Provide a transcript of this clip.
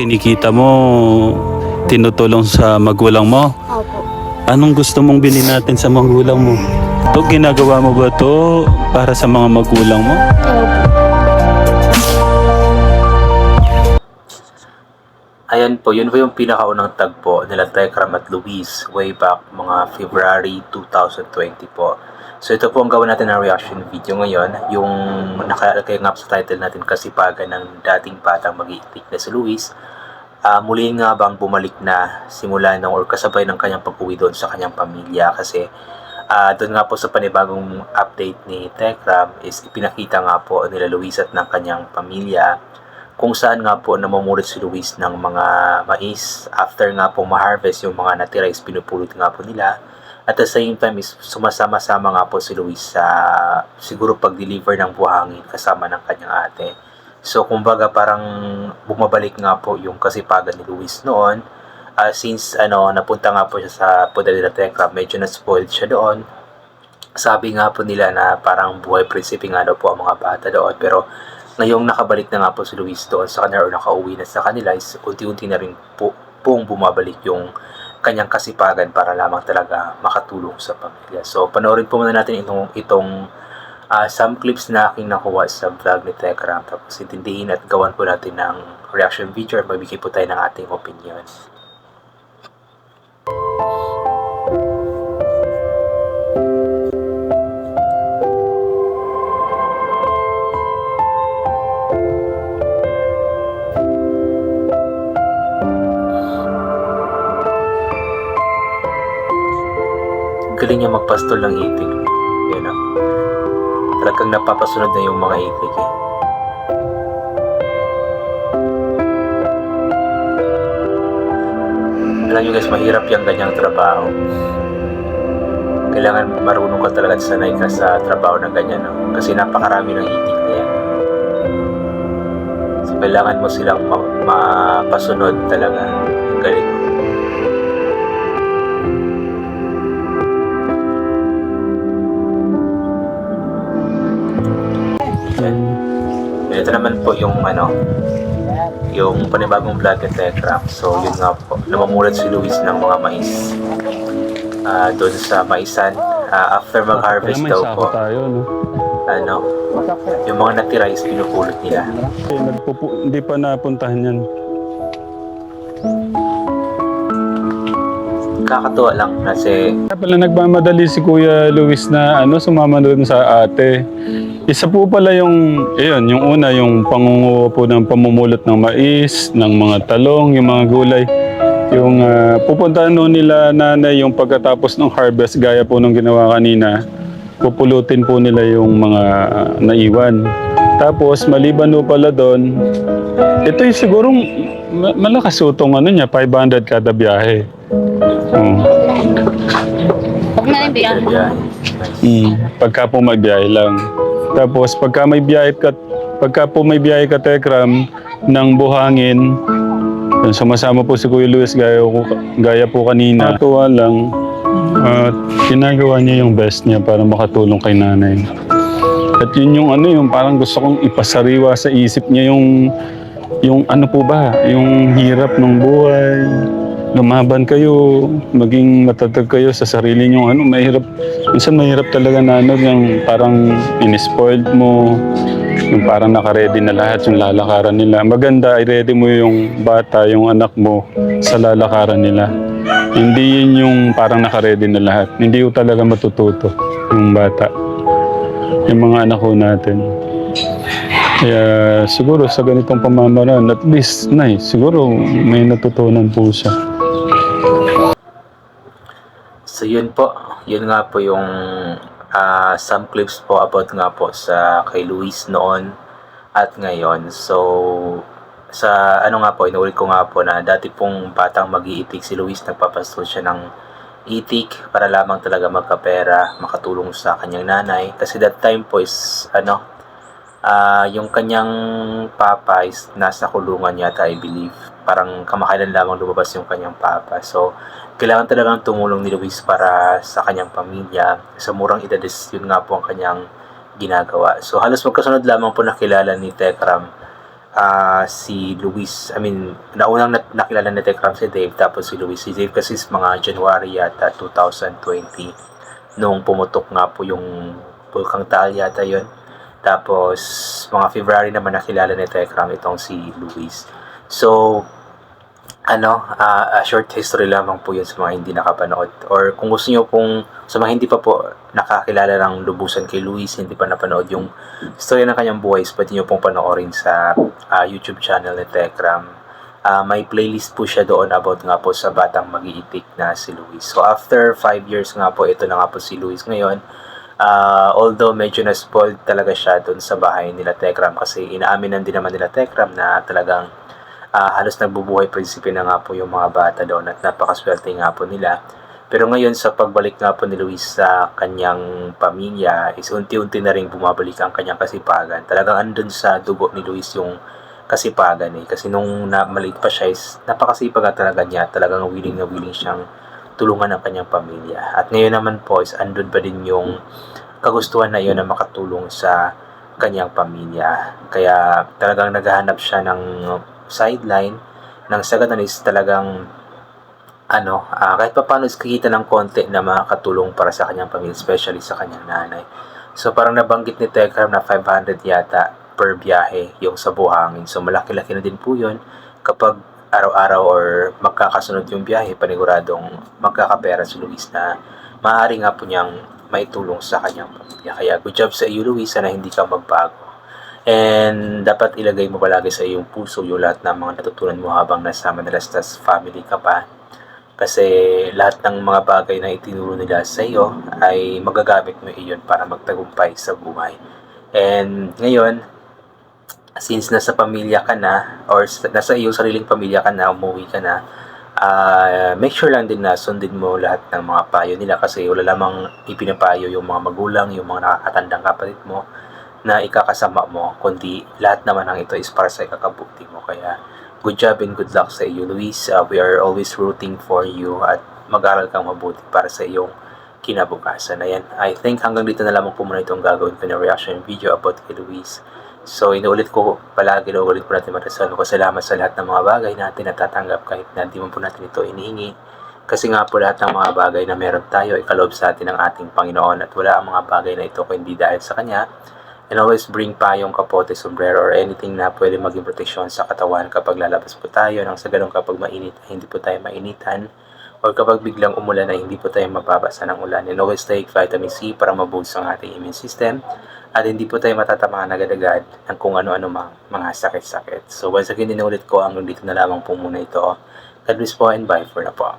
kinikita mo tinutulong sa magulang mo? Opo. Anong gusto mong bilhin natin sa magulang mo? To ginagawa mo ba to para sa mga magulang mo? Opo. Ayan po, yun po yung pinakaunang tagpo nila Tekram at Luis way back mga February 2020 po. So ito po ang gawin natin na reaction video ngayon, yung nakalagay nga sa title natin kasipagan ng dating batang mag-iitik na si Luis. Ah, muli nga bang bumalik na simula ng or kasabay ng kanyang pag-uwi doon sa kanyang pamilya kasi ah doon nga po sa panibagong update ni Tekram is ipinakita nga po nila Luis at ng kanyang pamilya kung saan nga po namumulit si Luis ng mga mais after nga po ma-harvest yung mga natira is pinupulot nga po nila. At the same time is sumasama-sama nga po si Luis sa siguro pag-deliver ng buhangin kasama ng kanyang ate. So kumbaga parang bumabalik nga po yung kasipagan ni Luis noon. Ah, since ano napunta nga po siya sa Poder de la Tecla medyo na-spoiled siya doon. Sabi nga po nila na parang buhay prinsipe nga po ang mga bata doon. Pero ngayong nakabalik na nga po si Luis doon sa kanila or nakauwi na sa kanila is unti-unti na rin po pong bumabalik yung kanyang kasipagan para lamang talaga makatulong sa pamilya. So panoorin po muna natin itong, itong ah, some clips na aking nakuha sa vlog ni Tekram tapos intindihin at gawan po natin ng reaction video at magbigay po tayo ng ating opinion. Galing niya magpastol ng itik. Yan o. Talagang napapasunod na yung mga itik eh. Alam nyo guys, mahirap yung ganyang trabaho. Kailangan marunong ka talaga at sanay ka sa trabaho ng ganyan. No? Kasi napakarami ng itik na yan. So, kailangan mo silang ma- mapasunod talaga. Galing po yung ano, yung panibagong vlog at Telegram. So, yun nga po. Namumulat si Luis ng mga mais. Ah, doon sa maisan. Ah, after mag-harvest daw po, tayo, no? ano, yung mga natira is pinupulot nila. Eh, nagpupu- hindi pa napuntahan yan. Kakatuwa lang kasi Kaya pala nagmamadali si Kuya Luis na ano, sumama doon sa ate. Isa po pala yung, ayun, yung una, yung pangunguha po ng pamumulot ng mais, ng mga talong, yung mga gulay. Yung uh, pupuntahan no nila nanay yung pagkatapos ng harvest, gaya po nung ginawa kanina, pupulutin po nila yung mga ah, naiwan. Tapos maliban po pala doon, ito yung sigurong ma- malakas utong ano niya, 500 kada biyahe. Oo. Huwag na rin biyahe. Mm, pagka po may biyahe lang. Tapos pagka may biyahe ka, pagka po may biyahe ka Tekram ng buhangin, yun, sumasama po si Kuya Luis gaya, ko, gaya po kanina. Natuwa lang at ginagawa niya yung best niya para makatulong kay nanay. At yun yung ano yung parang gusto kong ipasariwa sa isip niya yung yung ano po ba, yung hirap ng buhay, lumaban kayo, maging matatag kayo sa sarili niyo ano, mahirap, minsan mahirap talaga na ano, yung parang inispoiled mo, yung parang nakaredy na lahat yung lalakaran nila. Maganda, i-ready mo yung bata, yung anak mo sa lalakaran nila. Hindi yun yung parang nakaredy na lahat. Hindi yung talaga matututo yung bata. Yung mga anak ko natin. Kaya siguro sa ganitong pamamaraan, at least, nay, siguro may natutunan po siya. So yun po, yun nga po yung ah, some clips po about nga po sa kay Luis noon at ngayon. So sa ano nga po, inuulit ko nga po na dati pong batang mag-iitik si Luis, nagpapastol siya ng itik para lamang talaga magkapera, makatulong sa kanyang nanay. Kasi that time po is ano, ah yung kanyang papa is nasa kulungan yata I believe. Parang kamakailan lamang lumabas yung kanyang papa. So, kailangan talagang tumulong ni Luis para sa kanyang pamilya. Sa murang edad is yun nga po ang kanyang ginagawa. So, halos magkasunod lamang po nakilala ni Tekram ah, si Luis, I mean, naunang nakilala ni Tekram si Dave, tapos si Luis. Si Dave kasi is mga January yata 2020, nung pumutok nga po yung Bulkang Taal yata yun. Tapos, mga February naman nakilala ni Tekram itong si Luis. So, ano, ah, a short history lamang po yun sa mga hindi nakapanood. Or kung gusto nyo pong, sa mga hindi pa po nakakilala ng lubusan kay Luis, hindi pa napanood yung story ng kanyang buhay, is pwede nyo pong panoorin sa ah, YouTube channel ni Tekram. Ah, may playlist po siya doon about nga po sa batang mag-iitik na si Luis. So after 5 years nga po, ito na nga po si Luis ngayon. Ah, although medyo na-spoiled talaga siya doon sa bahay nila Tekram kasi inaaminan din naman nila Tekram na talagang ah, halos nagbubuhay prinsipe na nga po yung mga bata doon at napakaswerte nga po nila. Pero ngayon sa pagbalik nga po ni Luis sa kanyang pamilya is unti-unti na rin bumabalik ang kanyang kasipagan. Talagang andun sa dugo ni Luis yung kasipagan eh. Kasi nung na, maliit pa siya is napakasipag na talaga niya. Talagang willing na willing siyang tulungan ang kanyang pamilya. At ngayon naman po is andun pa din yung kagustuhan na iyon na makatulong sa kanyang pamilya. Kaya talagang naghahanap siya ng sideline ng sa ganun is talagang ano, ah, kahit pa paano is kikita ng konti na makakatulong para sa kanyang pamilya, especially sa kanyang nanay. So parang nabanggit ni Tekram na 500 yata per biyahe yung sa buhangin. So malaki-laki na din po yun kapag araw-araw or magkakasunod yung biyahe, paniguradong magkakapera si Luis na maaari nga po niyang maitulong sa kanyang pamilya. Kaya good job sa iyo Luis, sana hindi ka magbago. And dapat ilagay mo palagi sa iyong puso yung lahat ng mga natutunan mo habang nasa Manalastas family ka pa. Kasi lahat ng mga bagay na itinuro nila sa iyo ay magagamit mo iyon para magtagumpay sa buhay. And ngayon, since nasa pamilya ka na or nasa iyong sariling pamilya ka na, umuwi ka na, ah, make sure lang din na sundin mo lahat ng mga payo nila kasi wala lamang ipinapayo yung mga magulang, yung mga nakakatandang kapatid mo na ikakasama mo, kundi lahat naman ng ito is para sa ikakabuti mo. Kaya good job and good luck sa iyo, Luis. Uh, we are always rooting for you at mag-aral kang mabuti para sa iyong kinabukasan. Ayan, I think hanggang dito na lamang po muna itong gagawin ko na reaction video about kay Luis. So, inuulit ko palagi, inuulit po natin marasal ko. Salamat sa lahat ng mga bagay natin na tatanggap kahit na hindi man po natin ito inihingi. Kasi nga po lahat ng mga bagay na meron tayo ay kaloob sa atin ng ating Panginoon at wala ang mga bagay na ito kung hindi dahil sa Kanya. And always bring payong kapote, sombrero, or anything na pwede maging proteksyon sa katawan kapag lalabas po tayo nang sa ganun kapag mainit hindi po tayo mainitan or kapag biglang umulan ay hindi po tayo mababasa ng ulan. And always take vitamin C para maboost ang ating immune system at hindi po tayo matatamaan agad-agad ng kung ano-ano mang mga sakit-sakit. So once again, inulit ko hanggang dito na lamang po muna ito. God bless po and bye for na po.